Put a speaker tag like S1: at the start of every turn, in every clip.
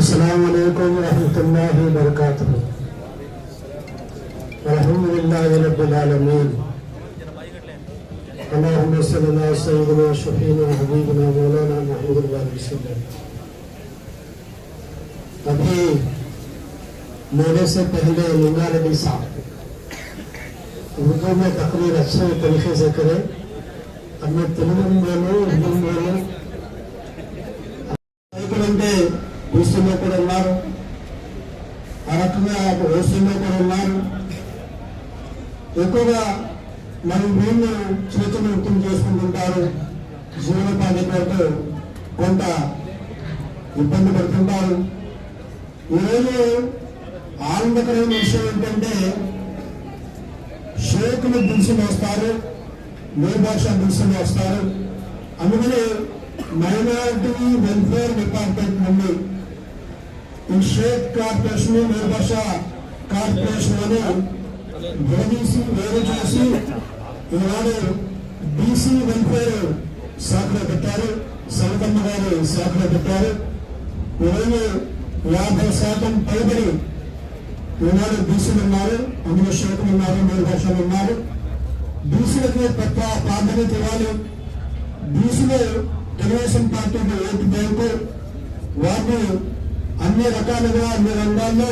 S1: السلام عليكم ورحمة الله وبركاته الحمد لله رب العالمين اللهم صل على سيدنا شفينا حبيبنا مولانا محمد وسلم अभी मेरे से पहले मुन्ना नबी साहब उर्दू में तकरीर अच्छे तरीके से करें अब मैं तेलुगु में రకంగా కూడా ఉన్నారు. ఎక్కువగా మరి వీళ్ళు చేతులు వ్యక్తం చేసుకుంటుంటారు. జీవనోపాధి కొరకు కొంత ఇబ్బంది పడుతుంటారు. ఈరోజు ఆనందకరమైన విషయం ఏంటంటే షేకులు దిల్సులు వస్తారు నిర్భాష భాష వేస్తారు వస్తారు అందుకని మైనారిటీ వెల్ఫేర్ డిపార్ట్మెంట్ నుండి ఈ షేక్ కార్పొరేషన్ నిర్భాష కార్పొరేషన్ అని విడదీసి వేరు చేసి ఈనాడు బీసీ వెల్ఫేర్ శాఖలో పెట్టారు. సవితమ్మ గారు శాఖలో పెట్టారు. ఈరోజు యాభై శాతం పైబడి ఈనాడు బీసీలు ఉన్నారు. అందులో షేకులు ఉన్నారు నిర్భాషలు ఉన్నారు. బీసీలకి పెద్ద ప్రాధాన్యత ఇవ్వాలి. బీసీలో తెలుగుదేశం పార్టీకి ఓటు బ్యాంకు వారిని అన్ని రకాలుగా అన్ని రంగాల్లో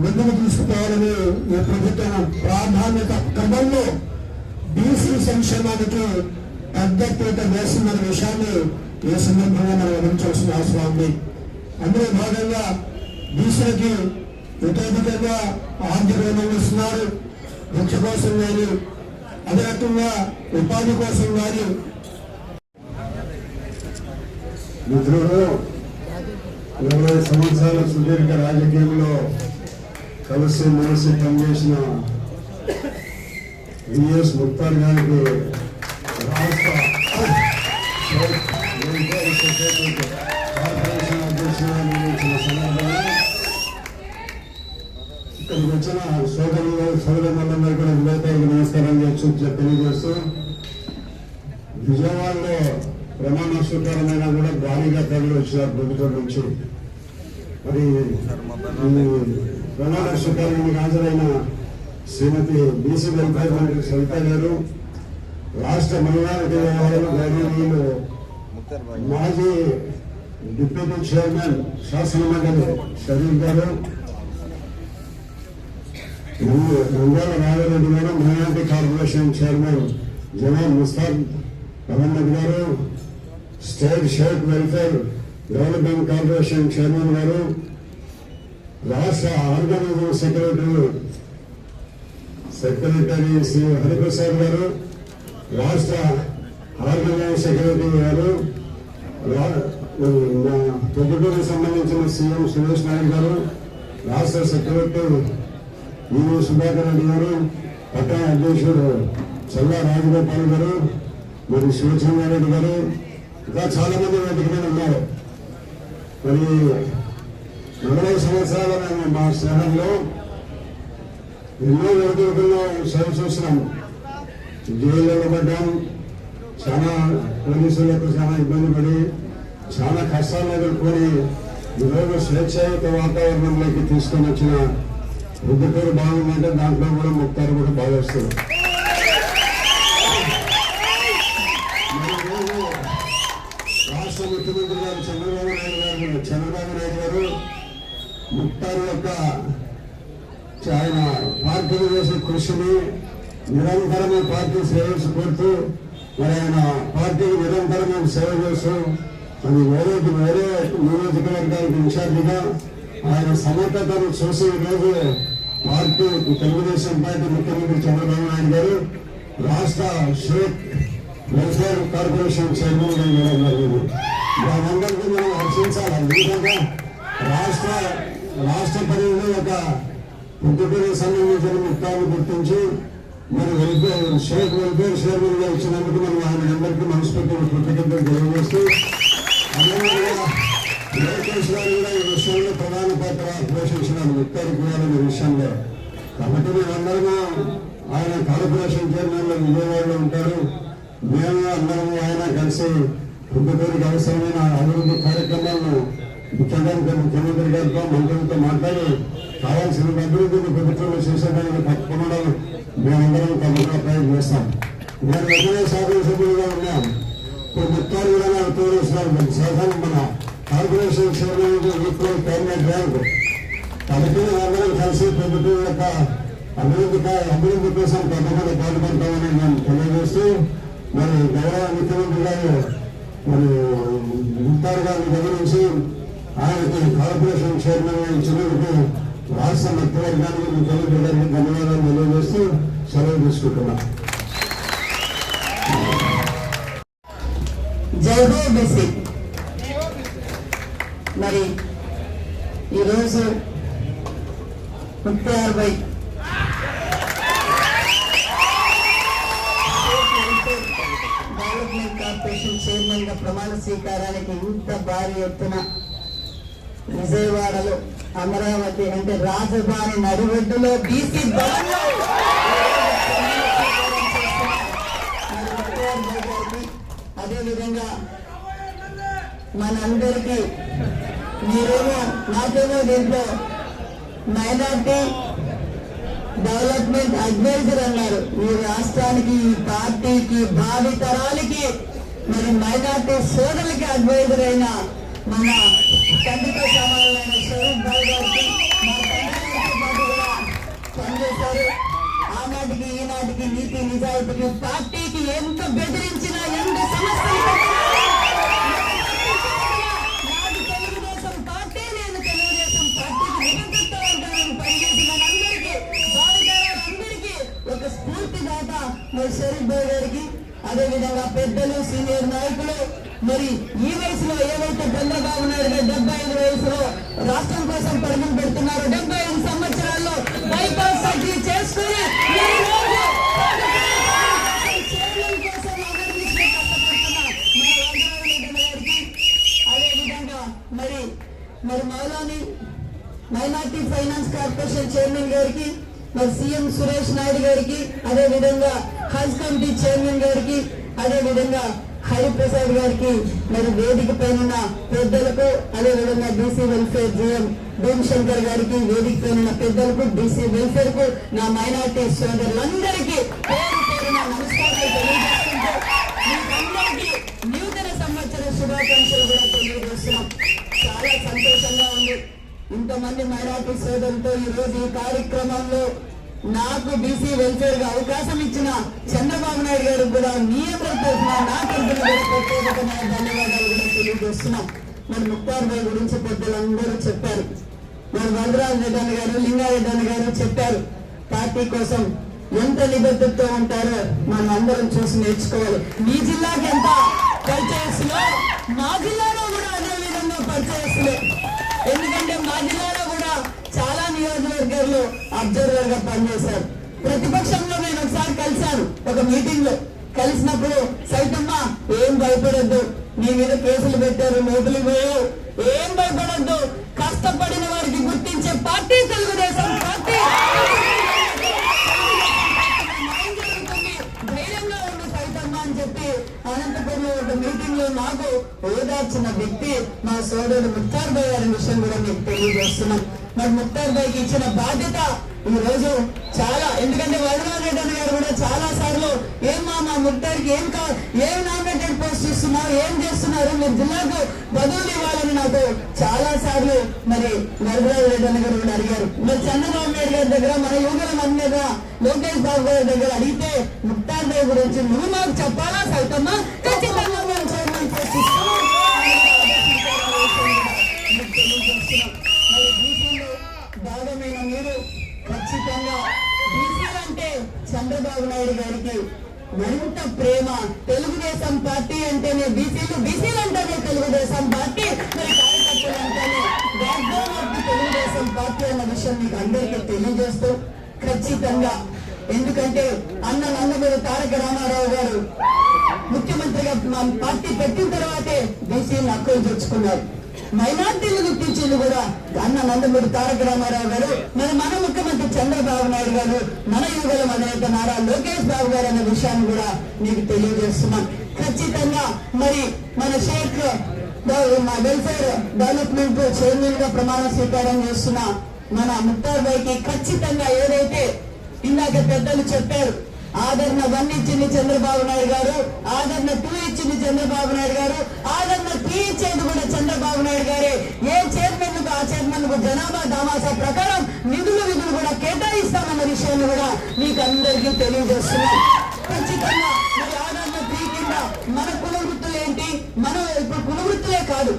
S1: ముందుకు తీసుకుపోవాలని ఈ ప్రభుత్వం ప్రాధాన్యత క్రమంలో బీసీ సంక్షేమానికి పెద్ద పీట వేసిందన్న విషయాన్ని ఈ సందర్భంగా మనం గమనించాల్సిన అవసరం ఉంది. అందులో భాగంగా బీసీలకి ఇతోధికంగా ఆర్థిక రుణం ఇస్తున్నారు. వృక్ష కోసం కానీ అదే రకంగా ఉపాధి కోసం కానీ.
S2: మిత్రుడు ఇరవై సంవత్సరాల సుదీర్ఘ రాజకీయంలో కలిసి మెలిసి పనిచేసిన విఎస్ ముక్తార్ గారికి రాష్ట్ర కార్పొరేషన్ అధ్యక్షులుగా నియమించిన సందర్భంగా ఇక్కడికి వచ్చిన సోదరులు సోదరులందరూ కూడా విలేకరులకు నమస్కారం చేస్తూ తెలియజేస్తూ విజయవాడలో ప్రమాణ స్వీకారమైన కూడా భారీగా తరలి వచ్చినారు ప్రభుత్వం నుంచి. మరి ఈ ప్రమాణ హాజరైన శ్రీమతి బీసీ వెల్ఫేర్ మంత్రి సవిత గారు రాష్ట్ర మైనారిటీ వ్యవహారాలు గౌరవనీయులు మాజీ డిప్యూటీ చైర్మన్ శాసనమండలి షరీఫ్ గారు నంద్యాల నాగరెడ్డి గారు minority corporation chairman Janab ముస్తాద్ Ahmed గారు state Sheikh welfare development corporation chairman గారు రాష్ట్ర organising secretary secretary Shri Hariprasad గారు రాష్ట్ర ఆర్గనైజింగ్ సెక్రటరీ గారు ప్రభుత్వానికి సంబంధించిన సీఎం సురేష్ నాయుడు గారు రాష్ట్ర సెక్రటరీ ఈవో సుధాకర్ రెడ్డి గారు పట్టణ అధ్యక్షుడు చల్లా రాజగోపాల్ గారు మరి శివచంద్రారెడ్డి గారు ఇంకా చాలా మంది వేదిక మీద ఉన్నారు. మరి నలభై సంవత్సరాల మేము మా స్నేహంలో ఎన్నో వేదికల్లో సేవ చూసినాము జైల్లో పడ్డాం. చాలా పోలీసులకు చాలా ఇబ్బంది పడి చాలా కష్టాలు ఎదుర్కొని ఈరోజు స్వేచ్ఛాయుత వాతావరణంలోకి తీసుకొని వచ్చిన రుద్దుపేరు బాగుందంటే దాంట్లో కూడా ముక్తారు కూడా బాగా వస్తుంది మరి ఈరోజు రాష్ట్ర ముఖ్యమంత్రి గారు చంద్రబాబు నాయుడు గారు చంద్రబాబు నాయుడు గారు ముక్తారు యొక్క ఆయన పార్టీలు చేసే కృషిని నిరంతరము పార్టీ సేవలు కోరుతూ మరి ఆయన పార్టీకి నిరంతరం సేవ చేస్తూ అది వేరే వేరే నియోజకవర్గానికి ఇన్ఛార్జిగా ఆయన సమర్థతను చూసి ఈరోజు పార్టీ తెలుగుదేశం పార్టీ ముఖ్యమంత్రి చంద్రబాబు నాయుడు గారు రాష్ట్ర షేక్ వెల్ఫేర్ కార్పొరేషన్ చైర్మన్గా ఇవ్వడం జరిగింది. దానందరికీ మనం హర్షించాలి. ఎందుకంటే రాష్ట్ర రాష్ట్ర పరిధిలో ఒక ఉద్యోగ సంబంధించిన ముఖ్యాలు గుర్తించి మరి వెల్ఫేర్ షేక్ వెల్ఫేర్ చైర్మన్గా ఇచ్చినందుకు మనం ఆయన అందరికీ మనస్ఫూర్తిగా కృతజ్ఞతలు తెలియజేస్తూ లోకేష్ గారు కూడా ఈ విషయంలో ప్రధాన పాత్ర పోషించిన ముఖ్యాలు కూడా ఈ విషయంలో. కాబట్టి మేమందరము ఆయన కార్పొరేషన్ చైర్మన్లో విజయవాడలో ఉంటారు. మేము అందరము ఆయన కలిసి పుట్టుకోరికి అవసరమైన అభివృద్ధి కార్యక్రమాలను ముఖ్యంగా ముఖ్యమంత్రి గారితో మంత్రులతో మాట్లాడి కావాల్సిన అభివృద్ధిని ప్రభుత్వంలో చేసేదానికి తప్పకుండా మేమందరం తప్పకుండా ప్రయత్నం చేస్తాం. ఎదురే సాధన సభ్యులుగా ఉన్నాం. ఇప్పుడు ముత్తారు కూడా నాకు తోడేస్తున్నారు శాసన మన corporation chairman equal cabinet rank కాబట్టి అందరం కలిసి ప్రభుత్వం యొక్క అభివృద్ధి అభివృద్ధి కోసం తప్పకుండా పాల్గొంటామని నేను తెలియజేస్తూ మరి గౌరవ ముఖ్యమంత్రి గారు మరి ముత్తారు గారిని గమనించి ఆయనకి కార్పొరేషన్ చైర్మన్గా ఇచ్చినందుకు రాష్ట్ర మంత్రివర్గానికి ముఖ్యమంత్రి గారికి ధన్యవాదాలు తెలియజేస్తూ సెలవు తీసుకుంటున్నా.
S3: జై హో మరి ఈరోజు ముప్పై అరవై. డెవలప్మెంట్ కార్పొరేషన్ చైర్మన్గా ప్రమాణ స్వీకారానికి ఇంత భారీ ఎత్తున విజయవాడలో అమరావతి అంటే రాజధాని నడిబొడ్డులో బీసీ భవన్లో అదే విధంగా మనందరికీ మీరేమో నాకేమో దీంట్లో మైనార్టీ డెవలప్మెంట్ అడ్వైజర్ అన్నారు. ఈ రాష్ట్రానికి ఈ పార్టీకి భావి తరాలకి మరి మైనార్టీ సోదరులకి అడ్వైజర్ అయిన మన తండ్రితో సమానమైన స్వరూప్ భాయ్ గారికి మా తండ్రి గారితో పాటు కూడా పనిచేశారు ఆనాటికి నీతి నిజాయితీకి పార్టీకి ఎంత బెదిరించినా ఎంత సమస్యలు తెలుగుదేశం పార్టీ నేను తెలుగుదేశం పార్టీకి నిబద్ధత పనిచేసిన అందరికీ భావితరాలందరికీ ఒక స్ఫూర్తిదాత మరి షరీఫ్ భాయ్ గారికి అదే విధంగా పెద్దలు సీనియర్ నాయకులు మరి ఈ వయసులో ఏవైతే చంద్రబాబు నాయుడు గారు డెబ్బై ఐదు వయసులో రాష్ట్రం కోసం పరుగులు పెడుతున్నారు డెబ్బై మరి మరి మౌలాని మైనార్టీ ఫైనాన్స్ కార్పొరేషన్ చైర్మన్ గారికి మరి సీఎం సురేష్ నాయుడు గారికి అదే విధంగా హజ్ కమిటీ చైర్మన్ గారికి అదే విధంగా హరిప్రసాద్ గారికి మరి వేదిక పైన పెద్దలకు అదే విధంగా బీసీ వెల్ఫేర్ జీఎం భీమశంకర్ గారికి వేదిక పైన పెద్దలకు బీసీ వెల్ఫేర్కు నా మైనార్టీ సోదరులందరికీ పేరు పేరున నమస్కారాలు తెలియజేస్తుంటూ మీకందరికీ నూతన సంవత్సర శుభాకాంక్షలు కూడా తెలియజేస్తున్నాం. చాలా సంతోషంగా ఉంది. ఇంతమంది మైనార్టీ సోదరులతో ఈ రోజు ఈ కార్యక్రమంలో నాకు బీసీ వెల్ఫేర్గా అవకాశం ఇచ్చిన చంద్రబాబు నాయుడు గారికి కూడా మీ అందరి తరఫున నా తరఫున ప్రత్యేకమైన ధన్యవాదాలు కూడా తెలియజేస్తున్నాం. మరి ముక్తార్ భాయ్ గురించి పెద్దలందరూ చెప్పారు. మరి వరదరాజు రెడ్డి గారు లింగారెడ్డి గారు చెప్పారు. పార్టీ కోసం ఎంత నిబద్ధతతో ఉంటారో మనం అందరం చూసి నేర్చుకోవాలి. మీ జిల్లాకి ఎంత? పరిచయస్తులో మా జిల్లా పరిచయస్తులే ఎందుకంటే మా జిల్లాలో కూడా చాలా నియోజకవర్గాల్లో అబ్జర్వర్గా పనిచేశారు. ప్రతిపక్షంలో నేను ఒకసారి కలిశాను ఒక మీటింగ్లో కలిసినప్పుడు సైతమ్మ ఏం భయపడద్దు నీ మీద కేసులు పెట్టారు నోటులు పోయావు ఏం భయపడద్దు కష్టపడిన వారికి గుర్తించే పార్టీ తెలుగుదేశం పార్టీ మీటింగ్లో నాకు ఓదార్చిన వ్యక్తి మా సోదరుడు ముక్తార్ భాయ్ గారి విషయం కూడా మీకు తెలియజేస్తున్నాం. మరి ముక్తార్ భాయ్కి ఇచ్చిన బాధ్యత ఈ రోజు చాలా ఎందుకంటే వరదరాజరెడ్డి అన్న గారు కూడా చాలా సార్లు ఏం మా మా ముక్తార్కి ఏం కా ఏం నామినేటెడ్ పోస్ట్ ఇస్తున్నారు ఏం చేస్తున్నారు మీరు జిల్లాకు బదువులు ఇవ్వాలని నాకు చాలా సార్లు మరి వరదరాజరెడ్డి రెడ్డి గారు కూడా అడిగారు. మరి చంద్రబాబు నాయుడు గారి దగ్గర మన యువకుల మంది మీద లోకేష్ బాబు గారి దగ్గర అడిగితే ముక్తార్ భాయ్ గురించి నువ్వు మాకు చెప్పాలా సైతమ్మా? ప్రేమ. తెలుగుదేశం పార్టీ అంటేనే బీసీలు బీసీలు అంటేనే తెలుగుదేశం పార్టీ. మరి కార్యకర్తలు అంటేనే బ్యాక్బోన్ ఆఫ్ తెలుగుదేశం పార్టీ అన్న విషయం మీకు అందరికీ తెలియజేస్తూ ఖచ్చితంగా. ఎందుకంటే అన్న నందమూరి తారక రామారావు గారు ముఖ్యమంత్రిగా పార్టీ పెట్టిన తర్వాతే బీసీలు హక్కులు తెచ్చుకున్నారు. మైనార్టీలు గుర్తించింది కూడా అన్న నందమూరి తారక రామారావు గారు మరి మన ముఖ్యమంత్రి చంద్రబాబు నాయుడు గారు మన యువకుల అనేక నారా లోకేష్ బాబు గారు అనే విషయాన్ని కూడా మీకు తెలియజేస్తున్నాం. ఖచ్చితంగా మరి మన షేక్ మా వెల్ఫేర్ డెవలప్మెంట్ చైర్మన్గా ప్రమాణ స్వీకారం చేస్తున్న మన ముక్తార్ బాయ్కి ఖచ్చితంగా ఏదైతే ఇందాక పెద్దలు చెప్పారు ఆదరణ వన్ ఇచ్చింది చంద్రబాబు నాయుడు గారు ఆదరణ టూ ఇచ్చింది చంద్రబాబు నాయుడు గారు ఆదరణ కు జనాభా దామాసా ప్రకారం నిధులు విధులు కూడా కేటాయిస్తామన్న విషయాన్ని కూడా మీకు అందరికీ తెలియజేస్తున్నాం. ఖచ్చితంగా మరి ఆదరణ త్రీ కింద మన కుల వృత్తులు ఏంటి? మన ఇప్పుడు కుల వృత్తులే కాదు.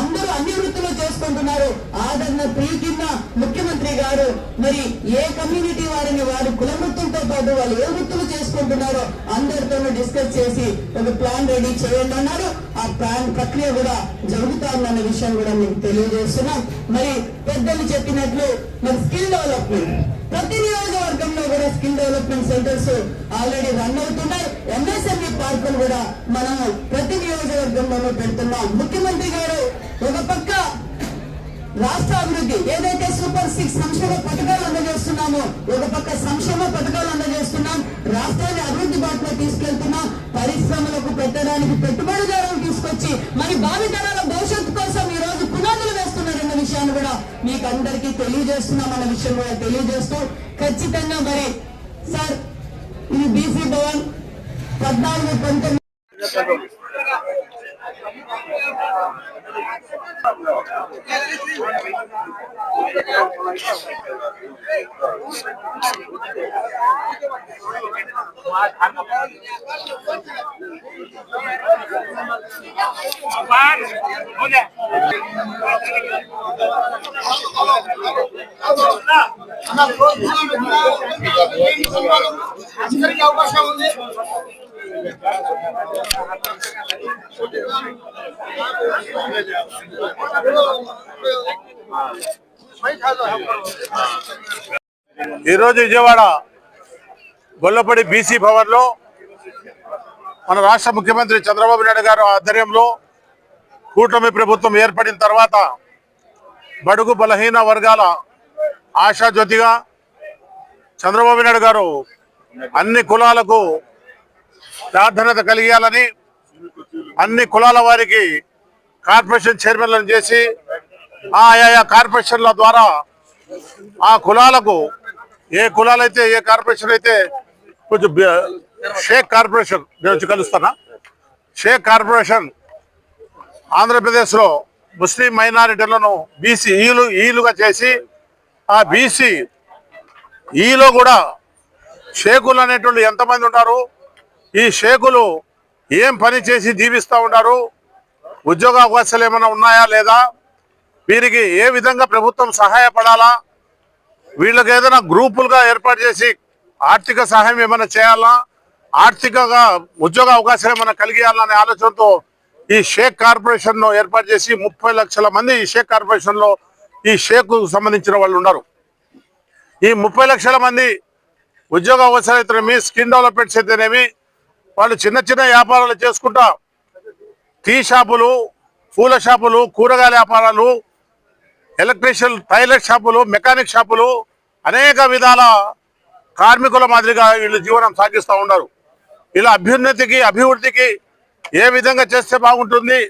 S3: అందరూ అన్ని వృత్తులు చేసుకుంటున్నారు. ఆదరణ ప్రీ కింద ముఖ్యమంత్రి గారు మరి ఏ కమ్యూనిటీ వారిని వారి కుల వృత్తులతో పాటు వాళ్ళు ఏ వృత్తులు చేసుకుంటున్నారో అందరితోనూ డిస్కస్ చేసి ఒక ప్లాన్ రెడీ చేయండి అన్నారు. ఆ ప్లాన్ ప్రక్రియ కూడా జరుగుతా ఉందన్న విషయం కూడా మీకు తెలియజేస్తున్నాం. మరి పెద్దలు చెప్పినట్లు మరి స్కిల్ డెవలప్మెంట్. ప్రతి నియోజకవర్గంలో కూడా skill development centres already run అవుతున్నాయి. ఎంఎస్ఎంఈ పార్కులు కూడా మనం ప్రతి నియోజకవర్గంలోనూ పెడుతున్నాం. ముఖ్యమంత్రి గారు ఒక పక్క రాష్ట్ర అభివృద్ధి ఏదైతే సూపర్ సిక్స్ సంక్షేమ పథకాలు అందజేస్తున్నామో ఒక పక్క సంక్షేమ పథకాలు అందజేస్తున్నాం. రాష్ట్రాన్ని అభివృద్ధి బాటలో తీసుకెళ్తున్నాం. పరిశ్రమలకు పెట్టడానికి పెట్టుబడిదారులు తీసుకొచ్చి మరి భావితరాల భవిష్యత్తు కోసం ఈ రోజు పునాదులు వేస్తున్నారన్న విషయాన్ని కూడా మీకు అందరికీ తెలియజేస్తున్నాం అన్న విషయం కూడా తెలియజేస్తూ ఖచ్చితంగా మరి సార్ ఇది బీసీ భవన్ పద్నాలుగు పంతొమ్మిది.
S4: అందరికీ అవకాశం ఉంది
S5: ఈరోజు విజయవాడ గొల్లపడి బీసీ భవన్లో మన రాష్ట్ర ముఖ్యమంత్రి చంద్రబాబు నాయుడు గారు ఆధ్వర్యంలో కూటమి ప్రభుత్వం ఏర్పడిన తర్వాత బడుగు బలహీన వర్గాల ఆశాజ్యోతిగా చంద్రబాబు నాయుడు గారు అన్ని కులాలకు ప్రాధాన్యత కలిగేయాలని అన్ని కులాల వారికి కార్పొరేషన్ చైర్మన్లను చేసి ఆయా కార్పొరేషన్ల ద్వారా ఆ కులాలకు ఏ కులాలైతే ఏ కార్పొరేషన్ అయితే కొంచెం షేక్ కార్పొరేషన్ నేను వచ్చి కలుస్తానా? షేక్ కార్పొరేషన్ ఆంధ్రప్రదేశ్లో ముస్లిం మైనారిటీలను బీసీ ఈలు ఈలుగా చేసి ఆ బీసీ ఈలో కూడా షేకులు అనేటువంటి ఎంతమంది ఉంటారు? ఈ షేకులు ఏం పని చేసి జీవిస్తూ ఉంటారు ఉద్యోగ అవకాశాలు ఏమైనా ఉన్నాయా లేదా? వీరికి ఏ విధంగా ప్రభుత్వం సహాయపడాలా? వీళ్ళకి ఏదైనా గ్రూపులుగా ఏర్పాటు చేసి ఆర్థిక సహాయం ఏమైనా చేయాలా? ఆర్థికంగా ఉద్యోగ అవకాశాలు ఏమైనా కలిగేయాలనే ఆలోచనతో ఈ షేక్ కార్పొరేషన్ ఏర్పాటు చేసి ముప్పై లక్షల మంది ఈ షేక్ కార్పొరేషన్లో ఈ షేక్ సంబంధించిన వాళ్ళు ఉన్నారు. ఈ ముప్పై లక్షల మంది ఉద్యోగ అవకాశాలు అయితేనేమి స్కిన్ డెవలప్మెంట్స్ అయితేనేమి వాళ్ళు చిన్న చిన్న వ్యాపారాలు చేసుకుంటా టీ షాపులు పూల షాపులు కూరగాయల వ్యాపారాలు ఎలక్ట్రీషియన్ టైలర్ షాపులు మెకానిక్ షాపులు అనేక విధాల కార్మికుల మాదిరిగా వీళ్ళు జీవనం సాగిస్తూ ఉన్నారు. ఇలా అభ్యున్నతికి అభివృద్ధికి ఏ విధంగా చేస్తే బాగుంటుంది?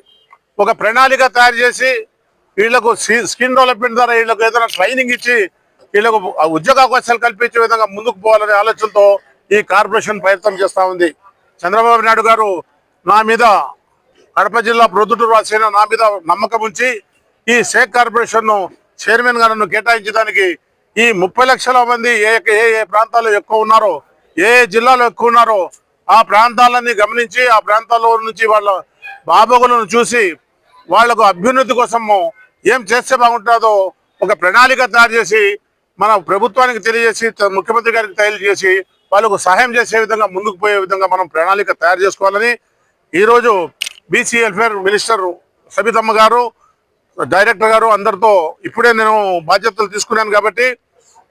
S5: ఒక ప్రణాళిక తయారు చేసి వీళ్ళకు సి- స్కిన్ డెవలప్మెంట్ ద్వారా వీళ్ళకు ఏదైనా ట్రైనింగ్ ఇచ్చి వీళ్ళకు ఉద్యోగ అవకాశాలు కల్పించే విధంగా ముందుకు పోవాలనే ఆలోచనతో ఈ కార్పొరేషన్ ప్రయత్నం చేస్తూ ఉంది. చంద్రబాబు నాయుడు గారు నా మీద కడప జిల్లా ప్రొద్దుటూరు వాసిన నా మీద నమ్మకం ఉంచి ఈ షేక్ కార్పొరేషన్ను చైర్మన్ గారు కేటాయించడానికి ఈ ముప్పై లక్షల మంది ఏ ఏ ప్రాంతాల్లో ఎక్కువ ఉన్నారో ఏ ఏ జిల్లాలో ఎక్కువ ఉన్నారో ఆ ప్రాంతాలన్నీ గమనించి ఆ ప్రాంతాల్లో నుంచి వాళ్ళ బాబోగులను చూసి వాళ్ళకు అభ్యున్నతి కోసము ఏం చేస్తే బాగుంటుందో ఒక ప్రణాళిక తయారు చేసి మన ప్రభుత్వానికి తెలియజేసి త- ముఖ్యమంత్రి గారికి తెలియజేసి వాళ్ళకు సహాయం చేసే విధంగా ముందుకు పోయే విధంగా మనం ప్రణాళిక తయారు చేసుకోవాలని ఈరోజు బీసీ వెల్ఫేర్ మినిస్టర్ సబితమ్మ గారు డైరెక్టర్ గారు అందరితో ఇప్పుడే నేను బాధ్యతలు తీసుకున్నాను కాబట్టి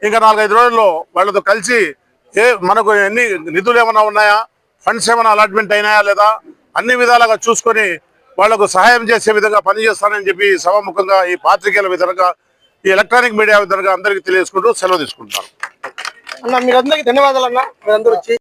S5: ఇంకా నాలుగైదు రోజుల్లో వాళ్ళతో కలిసి ఏ మనకు ఎన్ని నిధులు ఏమైనా ఉన్నాయా? ఫండ్స్ ఏమైనా అలాట్మెంట్ అయినాయా లేదా? అన్ని విధాలుగా చూసుకొని వాళ్ళకు సహాయం చేసే విధంగా పనిచేస్తానని చెప్పి సభాముఖంగా ఈ పాత్రికేయుల విధంగా ఈ ఎలక్ట్రానిక్ మీడియా విధంగా అందరికీ తెలియజేసుకుంటూ సెలవు తీసుకుంటున్నాను.
S4: అన్న మీరందరికీ ధన్యవాదాలు అన్న. మీరందరూ వచ్చి